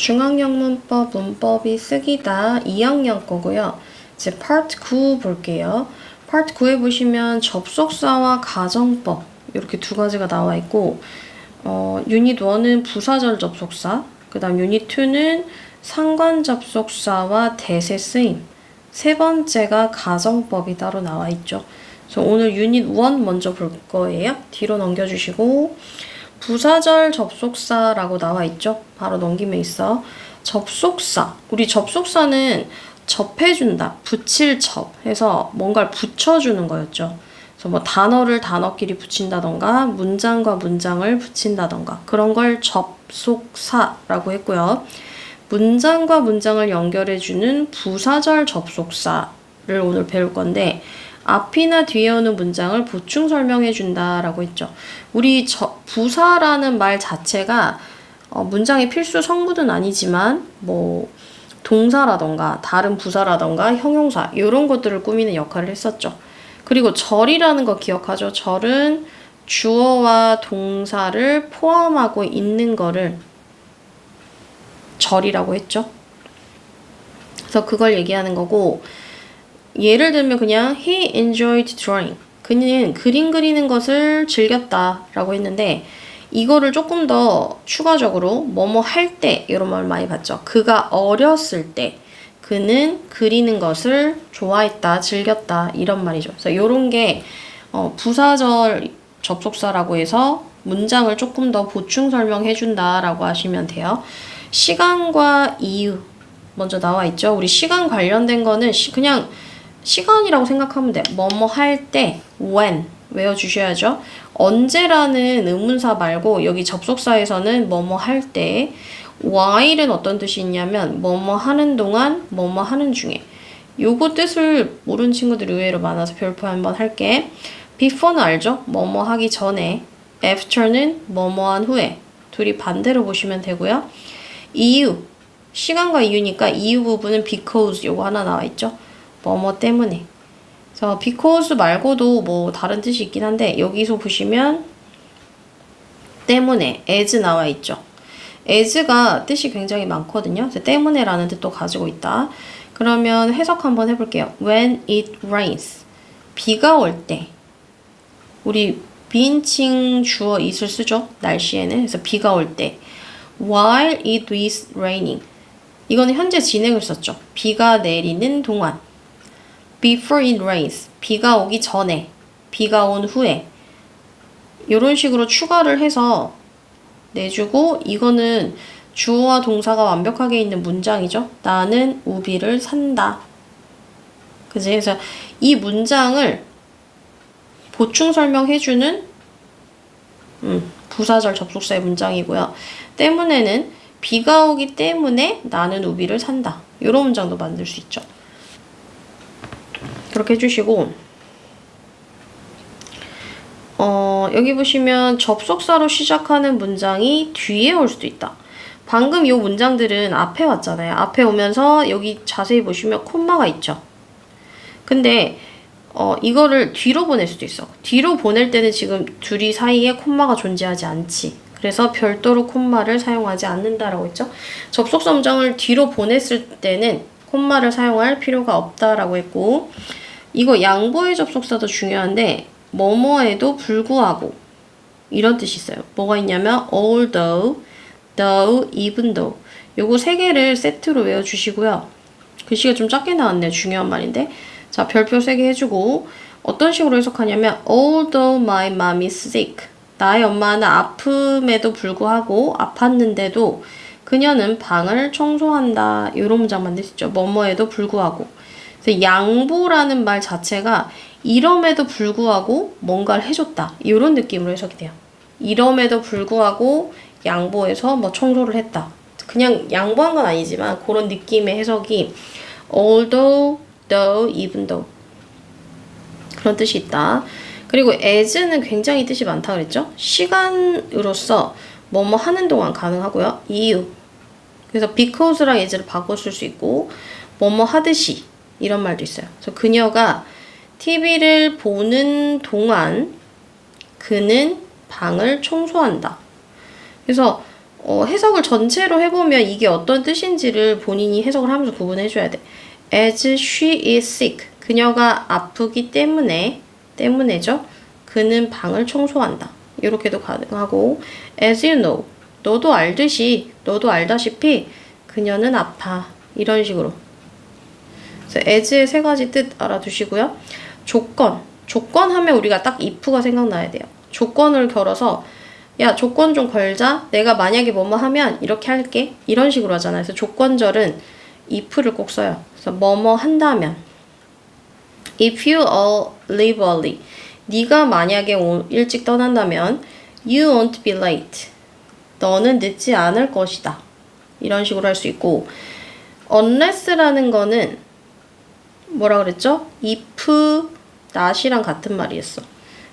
중앙형 문법, 문법이 쓰기다 2학년 거고요. 이제 파트 9 볼게요. 파트 9에 보시면 접속사와 가정법 이렇게 두 가지가 나와 있고 어, 유닛 1은 부사절 접속사, 그 다음 유닛 2는 상관 접속사와 대세 쓰임, 세 번째가 가정법이 따로 나와 있죠. 그래서 오늘 유닛 1 먼저 볼 거예요. 뒤로 넘겨주시고 부사절 접속사라고 나와 있죠. 바로 넘기면 있어. 접속사. 우리 접속사는 접해준다. 붙일 접 해서 뭔가를 붙여주는 거였죠. 그래서 뭐 단어를 단어끼리 붙인다던가 문장과 문장을 붙인다던가 그런 걸 접속사라고 했고요. 문장과 문장을 연결해주는 부사절 접속사를 오늘 배울 건데 앞이나 뒤에 오는 문장을 보충 설명해 준다라고 했죠. 우리 저, 부사라는 말 자체가 어, 문장의 필수 성분은 아니지만 뭐 동사라던가 다른 부사라던가 형용사 이런 것들을 꾸미는 역할을 했었죠. 그리고 절이라는 거 기억하죠. 절은 주어와 동사를 포함하고 있는 거를 절이라고 했죠. 그래서 그걸 얘기하는 거고 예를 들면 그냥 he enjoyed drawing. 그는 그림 그리는 것을 즐겼다라고 했는데 이거를 조금 더 추가적으로 뭐뭐 할 때 이런 말 많이 봤죠. 그가 어렸을 때 그는 그리는 것을 좋아했다, 즐겼다 이런 말이죠. 그래서 이런 게 어, 부사절 접속사라고 해서 문장을 조금 더 보충 설명해 준다라고 하시면 돼요. 시간과 이유 먼저 나와 있죠. 우리 시간 관련된 거는 시, 그냥 시간이라고 생각하면 돼. 뭐뭐 할 때, when 외워주셔야죠. 언제라는 의문사 말고 여기 접속사에서는 뭐뭐 할 때, while은 어떤 뜻이 있냐면 뭐뭐 하는 동안, 뭐뭐 하는 중에. 요거 뜻을 모르는 친구들이 의외로 많아서 별표 한번 할게. before는 알죠? 뭐뭐 하기 전에. after는 뭐뭐 한 후에. 둘이 반대로 보시면 되고요. 이유. 시간과 이유니까 이유 부분은 because 요거 하나 나와 있죠? 뭐뭐 때문에. 그래서 because 말고도 뭐 다른 뜻이 있긴 한데 여기서 보시면 때문에 as 나와 있죠. as가 뜻이 굉장히 많거든요. 그래서 때문에라는 뜻도 가지고 있다. 그러면 해석 한번 해볼게요. When it rains. 비가 올 때. 우리 비인칭 주어 it을 쓰죠. 날씨에는. 그래서 비가 올 때. While it is raining. 이거는 현재 진행을 썼죠. 비가 내리는 동안. Before it rains. 비가 오기 전에. 비가 온 후에. 이런 식으로 추가를 해서 내주고 이거는 주어와 동사가 완벽하게 있는 문장이죠. 나는 우비를 산다. 그지? 그래서 이 문장을 보충 설명해주는 음, 부사절 접속사의 문장이고요. 때문에는 비가 오기 때문에 나는 우비를 산다. 이런 문장도 만들 수 있죠. 그렇게 해주시고 어, 여기 보시면 접속사로 시작하는 문장이 뒤에 올 수도 있다. 방금 이 문장들은 앞에 왔잖아요. 앞에 오면서 여기 자세히 보시면 콤마가 있죠. 근데 어, 이거를 뒤로 보낼 수도 있어. 뒤로 보낼 때는 지금 둘이 사이에 콤마가 존재하지 않지. 그래서 별도로 콤마를 사용하지 않는다라고 했죠. 접속사 문장을 뒤로 보냈을 때는 콤마를 사용할 필요가 없다라고 했고 이거 양보의 접속사도 중요한데 뭐뭐에도 불구하고 이런 뜻이 있어요. 뭐가 있냐면 although, though, even though 요거 세 개를 세트로 외워주시고요. 글씨가 좀 작게 나왔네요. 중요한 말인데 자 별표 세 개 해주고 어떤 식으로 해석하냐면 although my mom is sick 나의 엄마는 아픔에도 불구하고 아팠는데도 그녀는 방을 청소한다. 이런 문장 만들 수 있죠. 뭐뭐에도 불구하고. 그래서 양보라는 말 자체가 이럼에도 불구하고 뭔가를 해줬다. 이런 느낌으로 해석이 돼요. 이럼에도 불구하고 양보해서 뭐 청소를 했다. 그냥 양보한 건 아니지만 그런 느낌의 해석이 although, though, even though 그런 뜻이 있다. 그리고 as는 굉장히 뜻이 많다 그랬죠? 시간으로서 뭐뭐 하는 동안 가능하고요. 이유. 그래서 because랑 as를 바꿔 쓸 수 있고 뭐뭐 하듯이 이런 말도 있어요. 그래서 그녀가 TV를 보는 동안 그는 방을 청소한다. 그래서 어, 해석을 전체로 해보면 이게 어떤 뜻인지를 본인이 해석을 하면서 구분해줘야 돼. As she is sick. 그녀가 아프기 때문에, 때문에죠. 그는 방을 청소한다. 이렇게도 가능하고, as you know. 너도 알듯이, 너도 알다시피, 그녀는 아파. 이런 식으로. 그래서 as의 세 가지 뜻 알아두시고요. 조건. 조건 하면 우리가 딱 if가 생각나야 돼요. 조건을 걸어서 야 조건 좀 걸자. 내가 만약에 뭐뭐 하면 이렇게 할게. 이런 식으로 하잖아요. 그래서 조건절은 if를 꼭 써요. 그래서 뭐뭐 한다면 if you all leave early 네가 만약에 오- 일찍 떠난다면 you won't be late 너는 늦지 않을 것이다. 이런 식으로 할 수 있고 unless라는 거는 뭐라 그랬죠? if not이랑 같은 말이었어.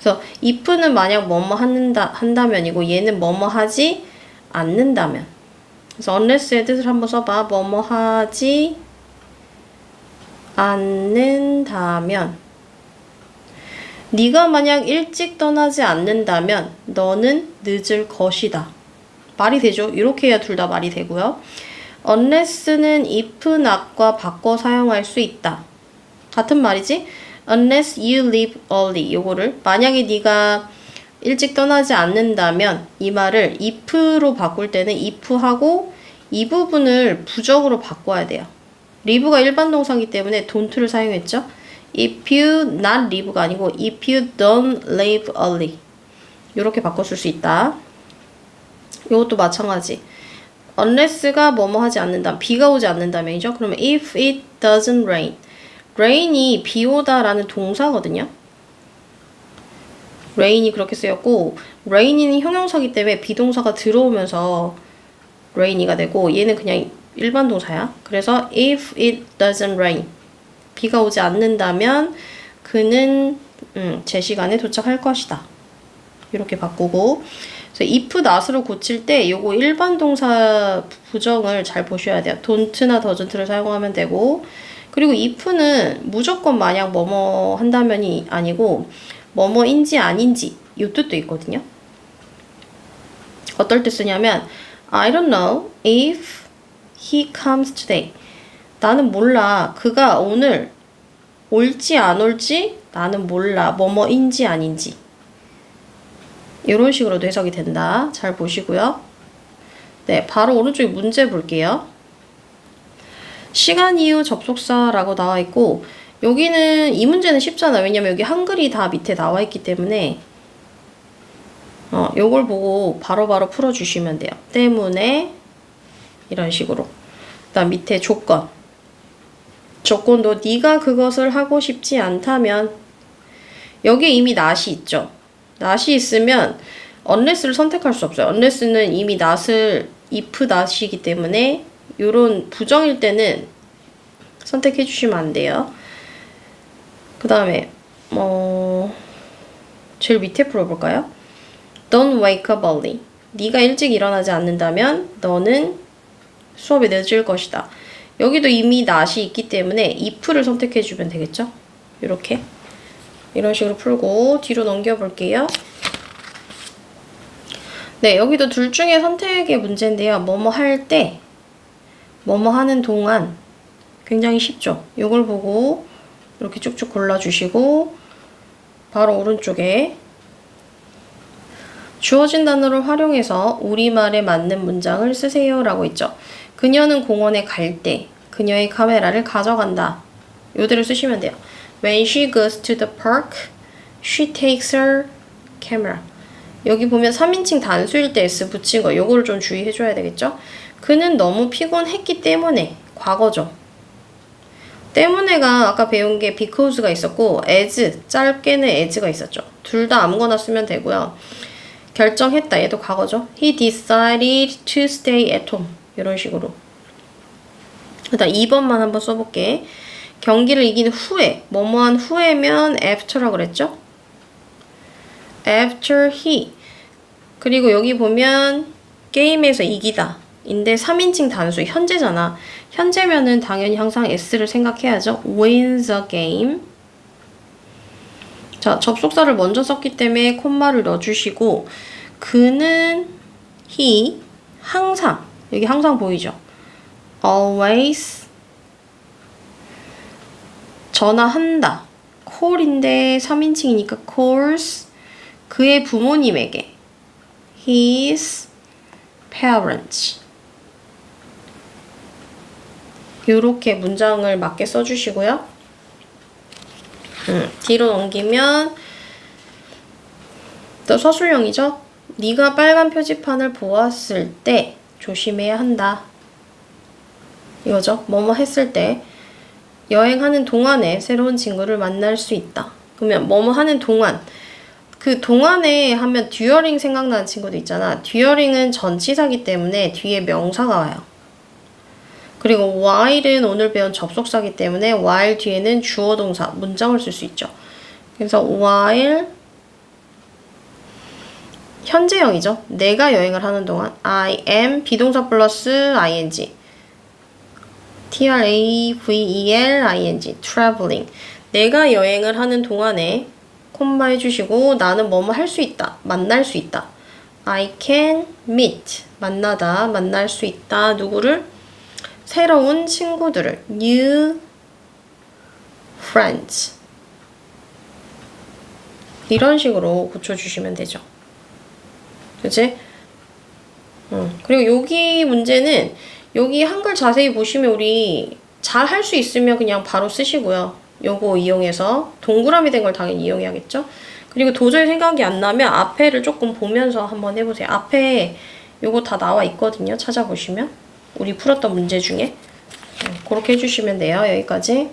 그래서 if는 만약 뭐뭐 한다 한다면이고 얘는 뭐뭐 하지 않는다면. 그래서 unless의 뜻을 한번 써봐. 뭐뭐 하지 않는다면. 네가 만약 일찍 떠나지 않는다면 너는 늦을 것이다. 말이 되죠? 이렇게 해야 둘 다 말이 되고요. unless는 if not과 바꿔 사용할 수 있다. 같은 말이지? unless you leave early 요거를 만약에 네가 일찍 떠나지 않는다면 이 말을 if로 바꿀 때는 if하고 이 부분을 부적으로 바꿔야 돼요. leave가 일반 동사이기 때문에 don't를 사용했죠. if you not leave가 아니고 if you don't leave early 이렇게 바꿔줄 수 있다. 이것도 마찬가지. unless가 뭐뭐 하지 않는다. 비가 오지 않는다면이죠. 그러면 if it doesn't rain. rain이 비 오다라는 동사거든요. rain이 그렇게 쓰였고 rain이는 형용사기 때문에 비동사가 들어오면서 rainy,가 되고 얘는 그냥 일반 동사야. 그래서 if it doesn't rain. 비가 오지 않는다면 그는 음, 제 시간에 도착할 것이다. 이렇게 바꾸고 if not으로 고칠 때 요거 일반 동사 부정을 잘 보셔야 돼요. don't나 doesn't를 사용하면 되고 그리고 if는 무조건 마냥 뭐뭐 한다면이 아니고 뭐뭐인지 아닌지 요 뜻도 있거든요. 어떨 때 쓰냐면 I don't know if he comes today. 나는 몰라. 그가 오늘 올지 안 올지 나는 몰라. 뭐뭐인지 아닌지. 이런 식으로도 해석이 된다. 잘 보시고요. 네, 바로 오른쪽에 문제 볼게요. 시간 이후 접속사라고 나와 있고 여기는 이 문제는 쉽잖아. 왜냐면 여기 한글이 다 밑에 나와 있기 때문에 어, 요걸 보고 바로바로 풀어주시면 돼요. 때문에 이런 식으로. 그다음 밑에 조건. 조건도 네가 그것을 하고 싶지 않다면 여기 이미 낫이 있죠. 낫이 있으면 unless를 선택할 수 없어요. unless는 이미 낫을 if 낫이기 때문에 요런 부정일 때는 선택해 주시면 안 돼요. 그 다음에 뭐 제일 밑에 풀어볼까요? Don't wake up early. 네가 일찍 일어나지 않는다면 너는 수업에 늦을 것이다. 여기도 이미 낫이 있기 때문에 if를 선택해 주면 되겠죠? 이렇게 이런 식으로 풀고 뒤로 넘겨 볼게요. 네, 여기도 둘 중에 선택의 문제인데요. 뭐뭐 할 때, 뭐뭐 하는 동안 굉장히 쉽죠? 이걸 보고 이렇게 쭉쭉 골라주시고 바로 오른쪽에 주어진 단어를 활용해서 우리말에 맞는 문장을 쓰세요 라고 있죠. 그녀는 공원에 갈 때 그녀의 카메라를 가져간다. 요대로 쓰시면 돼요. When she goes to the park, she takes her camera. 여기 보면 3인칭 단수일 때 S 붙인 거 요거를 좀 주의해 줘야 되겠죠? 그는 너무 피곤했기 때문에 과거죠. 때문에가 아까 배운 게 because가 있었고 as 짧게는 as가 있었죠. 둘 다 아무거나 쓰면 되고요. 결정했다. 얘도 과거죠. He decided to stay at home. 이런 식으로. 일단 2번만 한번 써볼게. 경기를 이긴 후에, 뭐뭐한 후에면 after라고 그랬죠? after he. 그리고 여기 보면 게임에서 이기다. 인데 3인칭 단수 현재잖아. 현재면은 당연히 항상 s를 생각해야죠. wins the game. 자, 접속사를 먼저 썼기 때문에 콤마를 넣어주시고 그는 he 항상. 여기 항상 보이죠? always 전화한다. call인데 3인칭이니까 calls 그의 부모님에게 his parents 이렇게 문장을 맞게 써주시고요. 음, 뒤로 넘기면 또 서술형이죠. 네가 빨간 표지판을 보았을 때 조심해야 한다. 이거죠. 뭐뭐 했을 때 여행하는 동안에 새로운 친구를 만날 수 있다. 그러면 뭐뭐 하는 동안 그 동안에 하면 듀어링 생각나는 친구도 있잖아. 듀어링은 전치사기 때문에 뒤에 명사가 와요. 그리고 while은 오늘 배운 접속사기 때문에 while 뒤에는 주어 동사 문장을 쓸 수 있죠. 그래서 while 현재형이죠. 내가 여행을 하는 동안 I am 비동사 플러스 ing T-R-A-V-E-L-I-N-G traveling. 내가 여행을 하는 동안에 콤마 해주시고 나는 뭐뭐 할 수 있다 만날 수 있다. I can meet 만나다 만날 수 있다. 누구를? 새로운 친구들을. New friends. 이런 식으로 고쳐주시면 되죠. 그치? 음, 그리고 여기 문제는 여기 한글 자세히 보시면 우리 잘 할 수 있으면 그냥 바로 쓰시고요. 요거 이용해서 동그라미 된 걸 당연히 이용해야겠죠? 그리고 도저히 생각이 안 나면 앞에를 조금 보면서 한번 해보세요. 앞에 요거 다 나와 있거든요. 찾아보시면. 우리 풀었던 문제 중에. 음, 그렇게 해주시면 돼요. 여기까지.